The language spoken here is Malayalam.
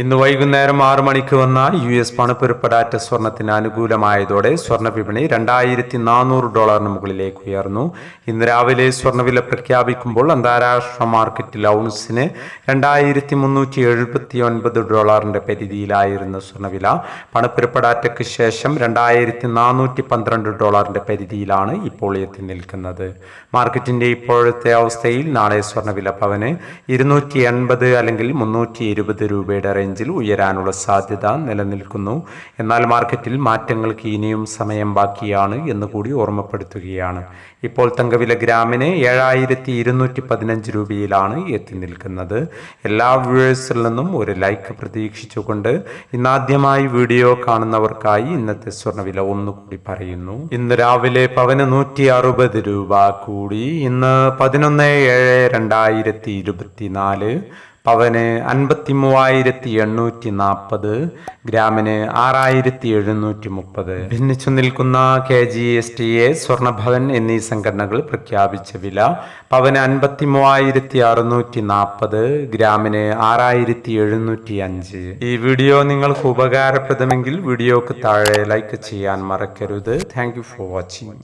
ഇന്ന് വൈകുന്നേരം ആറു മണിക്ക് വന്ന യു എസ് പണപ്പെരുപ്പടാറ്റ സ്വർണത്തിന് അനുകൂലമായതോടെ സ്വർണ വിപണി രണ്ടായിരത്തി നാനൂറ് ഡോളറിന് മുകളിലേക്ക് ഉയർന്നു. ഇന്ന് രാവിലെ സ്വർണവില പ്രഖ്യാപിക്കുമ്പോൾ അന്താരാഷ്ട്ര മാർക്കറ്റിൽ ഔൺസിന് രണ്ടായിരത്തി മുന്നൂറ്റി എഴുപത്തി ഒൻപത് ഡോളറിന്റെ പരിധിയിലായിരുന്ന സ്വർണവില പണപ്പെരുപ്പടാറ്റയ്ക്ക് ശേഷം രണ്ടായിരത്തി നാനൂറ്റി പന്ത്രണ്ട് ഡോളറിന്റെ പരിധിയിലാണ് ഇപ്പോൾ എത്തി നിൽക്കുന്നത്. മാർക്കറ്റിന്റെ ഇപ്പോഴത്തെ അവസ്ഥയിൽ നാളെ സ്വർണവില പവന് ഇരുന്നൂറ്റി എൺപത് അല്ലെങ്കിൽ മുന്നൂറ്റി ഇരുപത് രൂപയുടെ റേഞ്ചിൽ ഉയരാനുള്ള സാധ്യത നിലനിൽക്കുന്നു. എന്നാൽ മാർക്കറ്റിൽ മാറ്റങ്ങൾക്ക് ഇനിയും സമയം ബാക്കിയാണ് എന്ന് കൂടി ഓർമ്മപ്പെടുത്തുകയാണ്. ഇപ്പോൾ തങ്കവില ഗ്രാമിന് ഏഴായിരത്തി ഇരുന്നൂറ്റി പതിനഞ്ച് രൂപയിലാണ് എത്തി നിൽക്കുന്നത്. എല്ലാ വ്യൂവേഴ്സിൽ നിന്നും ഒരു ലൈക്ക് പ്രതീക്ഷിച്ചുകൊണ്ട് ഇന്നാദ്യമായി വീഡിയോ കാണുന്നവർക്കായി ഇന്നത്തെ സ്വർണവില ഒന്നുകൂടി പറയുന്നു. ഇന്ന് രാവിലെ പവന് നൂറ്റി അറുപത് രൂപ കൂടി. ഇന്ന് പതിനൊന്ന് ഏഴ് രണ്ടായിരത്തി ഇരുപത്തിനാല് പവന് അൻപത്തി മൂവായിരത്തി എണ്ണൂറ്റി നാൽപ്പത് ഗ്രാമിന് ആറായിരത്തി എഴുന്നൂറ്റി മുപ്പത് ഭിന്നിച്ചു നിൽക്കുന്ന K G S T A Swarnabhavan എന്നീ സംഘടനകൾ പ്രഖ്യാപിച്ച വില പവന് അൻപത്തി മൂവായിരത്തി അറുന്നൂറ്റി നാൽപ്പത് ഗ്രാമിന് ആറായിരത്തി എഴുന്നൂറ്റി അഞ്ച് ഈ വീഡിയോ നിങ്ങൾക്ക് ഉപകാരപ്രദമെങ്കിൽ വീഡിയോക്ക് താഴെ ലൈക്ക് ചെയ്യാൻ മറക്കരുത്. Thank for watching.